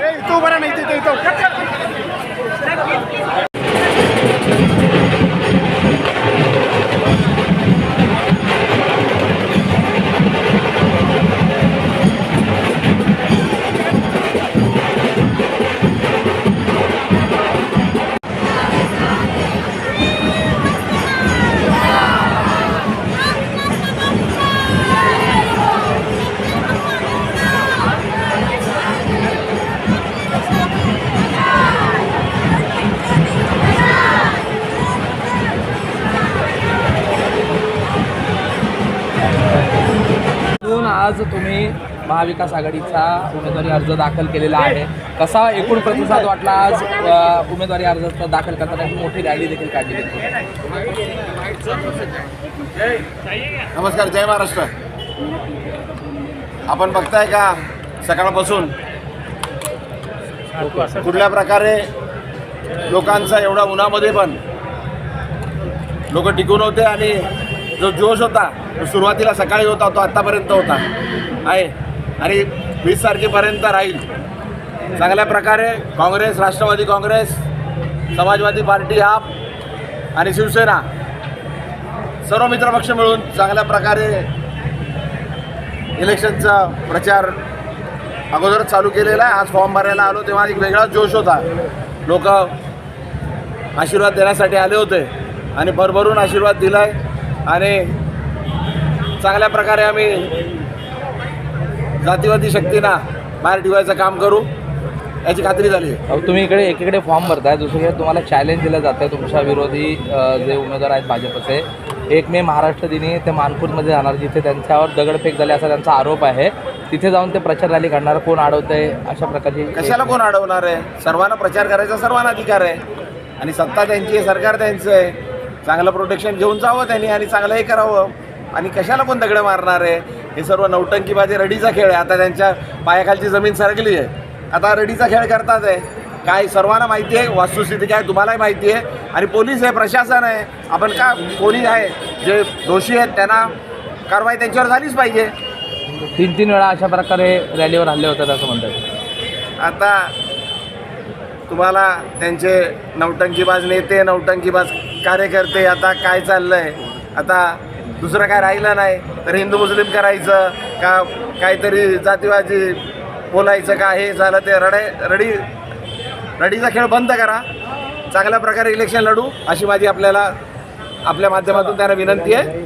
¡Ey! ¡Tú para mí, आज तुम्ही महाविकास आघाडीचा उमेदवारी अर्ज दाखल केलेला आहे. कसा एकूण प्रतिसाद वाटला आज उमेदवारी अर्ज दाखल करताना? मोठी रॅली देखील काढली नमस्कार जय महाराष्ट्र. आपण बघताय का सकाळपासून कुठल्या प्रकारे लोकांचा एवढा उन्हामध्ये पण लोक टिकून होते आणि जो जोश होता तो सुरुवातीला सकाळी होता तो आत्तापर्यंत होता. आहे. आणि वीस तारखेपर्यंत राहील. चांगल्या प्रकारे काँग्रेस राष्ट्रवादी काँग्रेस समाजवादी पार्टी आप आणि शिवसेना सर्व मित्रपक्ष मिळून चांगल्या प्रकारे इलेक्शनचा प्रचार अगोदरच चालू केलेला आहे. आज फॉर्म भरायला आलो तेव्हा एक वेगळाच जोश होता. लोक आशीर्वाद देण्यासाठी आले होते आणि भरभरून आशीर्वाद दिलाय. आणि चांगल्या प्रकारे आम्ही जातीवादी शक्तींना बाहेर ठेवायचं काम करू याची खात्री झाली. आहे अहो, तुम्ही इकडे एकीकडे फॉर्म भरताय दुसरीकडे तुम्हाला चॅलेंज दिलं जातं तुमच्या विरोधी अ, जे उमेदवार आहेत भाजपचे एक मे महाराष्ट्र दिनी ते मानपूरमध्ये जाणार जिथे त्यांच्यावर दगडफेक झाली असा त्यांचा आरोप आहे. तिथे जाऊन ते प्रचार रॅली काढणार कोण अडवतंय अशा प्रकारची कशाला कोण अडवणार आहे? सर्वांना प्रचार करायचा सर्वांना अधिकार आहे. आणि सत्ता त्यांची आहे सरकार त्यांचं आहे. चांगलं प्रोटेक्शन घेऊन जावं त्यांनी आणि चांगलं हे करावं. आणि कशाला कोण दगडं मारणार आहे? हे सर्व नौटंकीबाजी रडीचा खेळ आहे. आता त्यांच्या पायाखालची जमीन सरकली आहे. आता रडीचा खेळ करतात आहे काय सर्वांना माहिती आहे? वास्तुस्थिती काय तुम्हालाही माहिती आहे. आणि पोलीस आहे प्रशासन आहे. आपण का कोणी आहे? जे दोषी आहेत त्यांना कारवाई त्यांच्यावर झालीच पाहिजे. तीन तीन वेळा अशा प्रकारे रॅलीवर हल्ले होतात असं म्हणतात. आता तुम्हाला त्यांचे नौटंकीबाज नेते नौटंकीबाज कार्यकर्ते आता काय चाललं आहे आता दुसरं काय राहिलं नाही. तर हिंदू मुस्लिम करायचं का काहीतरी जातीवाजी बोलायचं का हे झालं ते रडे रडी रडीचा खेळ बंद करा. चांगल्या प्रकारे इलेक्शन लढू अशी माझी आपल्याला आपल्या माध्यमातून त्यांना विनंती आहे.